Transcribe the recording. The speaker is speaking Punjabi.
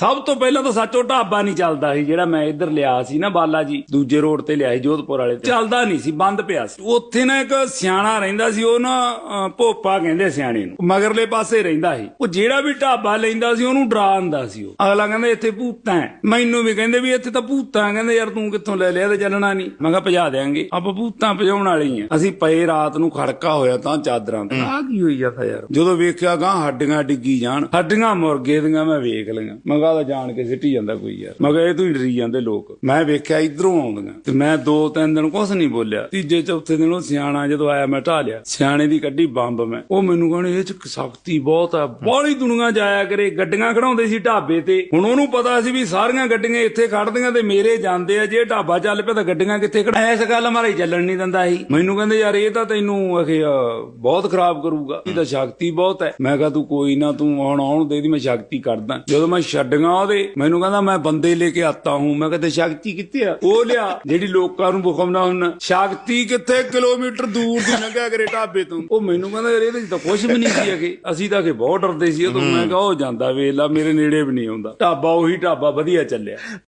ਸਭ ਤੋਂ ਪਹਿਲਾਂ ਤਾਂ ਸੱਚੋ ਢਾਬਾ ਨਹੀਂ ਚੱਲਦਾ ਸੀ ਜਿਹੜਾ ਮੈਂ ਇੱਧਰ ਲਿਆ ਸੀ ਨਾ ਬਾਲਾ ਜੀ ਦੂਜੇ ਰੋਡ ਤੇ ਲਿਆ ਸੀ ਜੋਧਪੁਰ ਵਾਲੇ ਤੇ। ਚੱਲਦਾ ਨਹੀਂ ਸੀ ਬੰਦ ਪਿਆ ਸੀ। ਉੱਥੇ ਨਾ ਇੱਕ ਸਿਆਣਾ ਰਹਿੰਦਾ ਸੀ ਉਹ ਨਾ ਭੋਪਾ ਕਹਿੰਦੇ ਸਿਆਣੇ ਨੂੰ। ਮਗਰਲੇ ਪਾਸੇ ਰਹਿੰਦਾ ਸੀ। ਉਹ ਜਿਹੜਾ ਵੀ ਢਾਬਾ ਲੈਂਦਾ ਸੀ ਉਹਨੂੰ ਡਰਾ ਦਿੰਦਾ ਸੀ ਉਹ। ਅਗਲਾ ਕਹਿੰਦਾ ਇੱਥੇ ਭੂਤਾਂ ਮੈਨੂੰ ਵੀ ਕਹਿੰਦੇ ਵੀ ਇੱਥੇ ਤਾਂ ਭੂਤਾਂ। ਕਹਿੰਦੇ ਯਾਰ ਤੂੰ ਕਿੱਥੋਂ ਲੈ ਲਿਆ ਤੇ ਚੱਲਣਾ ਨਹੀਂ। ਮੈਂ ਕਿਹਾ ਭਜਾ ਦੇਾਂਗੇ ਆਪਾਂ ਭੂਤਾਂ ਭਜਾਉਣ ਵਾਲੇ ਆ। ਅਸੀਂ ਪਏ ਰਾਤ ਨੂੰ ਖੜਕਾ ਹੋਇਆ ਤਾਂ ਚਾਦਰਾਂ ਤੇ। ਆ ਕੀ ਹੋਈ ਜਾਂਦਾ ਯਾਰ? ਜਦੋਂ ਵੇਖਿਆ ਗਾਂ ਹੱਡੀਆਂ ਡਿੱਗੀ ਜਾਣ ਹੱਡੀਆਂ ਮੁਰਗੇ ਦੀਆਂ ਮੈਂ ਵੇਖ ਲਈਆਂ। ਮੈਂ ਕਿਹਾ ਤਾਂ ਜਾਣ ਕੇ ਸਿੱਟੀ ਜਾਂਦਾ ਕੋਈ ਯਾਰ। ਮੈਂ ਕਿਹਾ ਇਹ ਤੂੰ ਡਰੀ ਜਾਂਦੇ ਲੋਕ। ਮੈਂ ਵੇਖਿਆ ਇਧਰੋਂ ਆਉਂਦੀਆਂ। ਤੇ ਮੈਂ ਦੋ ਤਿੰਨ ਦਿਨ ਕੁਛ ਨਹੀਂ ਬੋਲਿਆ। ਤੀਜੇ, ਚੌਥੇ ਦਿਨ ਉਹ ਸਿਆਣਾ ਜਦੋਂ ਆਇਆ, ਮੈਂ ਢਾ ਲਿਆ। ਸਿਆਣੇ ਦੀ ਕੱਢੀ ਬੰਬ ਮੈਂ। ਉਹ ਮੈਨੂੰ ਕਹਿੰਦੇ, ਇਹ ਚ ਸ਼ਕਤੀ ਬਹੁਤ ਆ। ਬਾਹਲੀ ਦੁਨੀਆ ਜਾਇਆ ਕਰੇ। ਗੱਡੀਆਂ ਖੜਾਉਂਦੇ ਸੀ ਢਾਬੇ ਤੇ। ਹੁਣ ਉਹਨੂੰ ਪਤਾ ਸੀ ਵੀ ਸਾਰੀਆਂ ਗੱਡੀਆਂ ਇੱਥੇ ਖੜਦੀਆਂ ਤੇ ਮੇਰੇ ਜਾਂਦੇ ਆ। ਜੇ ਢਾਬਾ ਚੱਲ ਪਿਆ ਤਾਂ ਗੱਡੀਆਂ ਕਿੱਥੇ ਖੜਾ ਇਸ ਗੱਲ ਮਾਰੇ ਚੱਲਣ ਨਹੀਂ ਦਿੰਦਾ ਸੀ। ਮੈਨੂੰ ਕਹਿੰਦੇ, ਯਾਰ, ਇਹ ਤਾਂ ਤੈਨੂੰ ਅਖੇ ਬਹੁਤ ਖਰਾਬ ਕਰੂਗਾ। ਇਹਦਾ ਸ਼ਕਤੀ ਬਹੁਤ ਹੈ। ਮੈਂ ਕਿਹਾ, ਤੂੰ ਕੋਈ ਨਾ, ਤੂੰ ਆਉਣ ਆਉਣ ਦੇ ਦੀ ਮੈਂ ਸ਼ਕਤੀ ਕਰਦਾ। ਜਦੋਂ ਮੈਂ ਛੱਡ ਛੱਡੀਆਂ ਉਹਦੇ। ਮੈਨੂੰ ਕਹਿੰਦਾ ਮੈਂ ਬੰਦੇ ਲੈ ਕੇ ਆਤਾ ਹੂੰ। ਮੈਂ ਕਹਿੰਦਾ ਸ਼ਕਤੀ ਕਿੱਥੇ ਆ? ਉਹ ਲਿਆ ਜਿਹੜੀ ਲੋਕਾਂ ਨੂੰ ਬੁਖਮਨਾ ਹੁਣ ਸ਼ਕਤੀ ਕਿੱਥੇ? ਕਿਲੋਮੀਟਰ ਦੂਰ ਦੀ ਲੰਘਿਆ ਕਰੇ ਢਾਬੇ ਤੋਂ। ਉਹ ਮੈਨੂੰ ਕਹਿੰਦਾ ਯਾਰ ਇਹਦੇ ਚ ਤਾਂ ਕੁਝ ਵੀ ਨਹੀਂ ਸੀ ਅਗੇ ਅਸੀਂ ਤਾਂ ਕਿ ਬਹੁਤ ਡਰਦੇ ਸੀ ਉਹ ਤੋਂ ਮੈਂ ਕਿਹਾ ਉਹ ਜਾਂਦਾ ਵੇਲਾ ਮੇਰੇ ਨੇੜੇ ਵੀ ਨਹੀਂ ਆਉਂਦਾ। ਢਾਬਾ ਉਹੀ ਢਾਬਾ ਵਧੀਆ ਚੱਲਿਆ।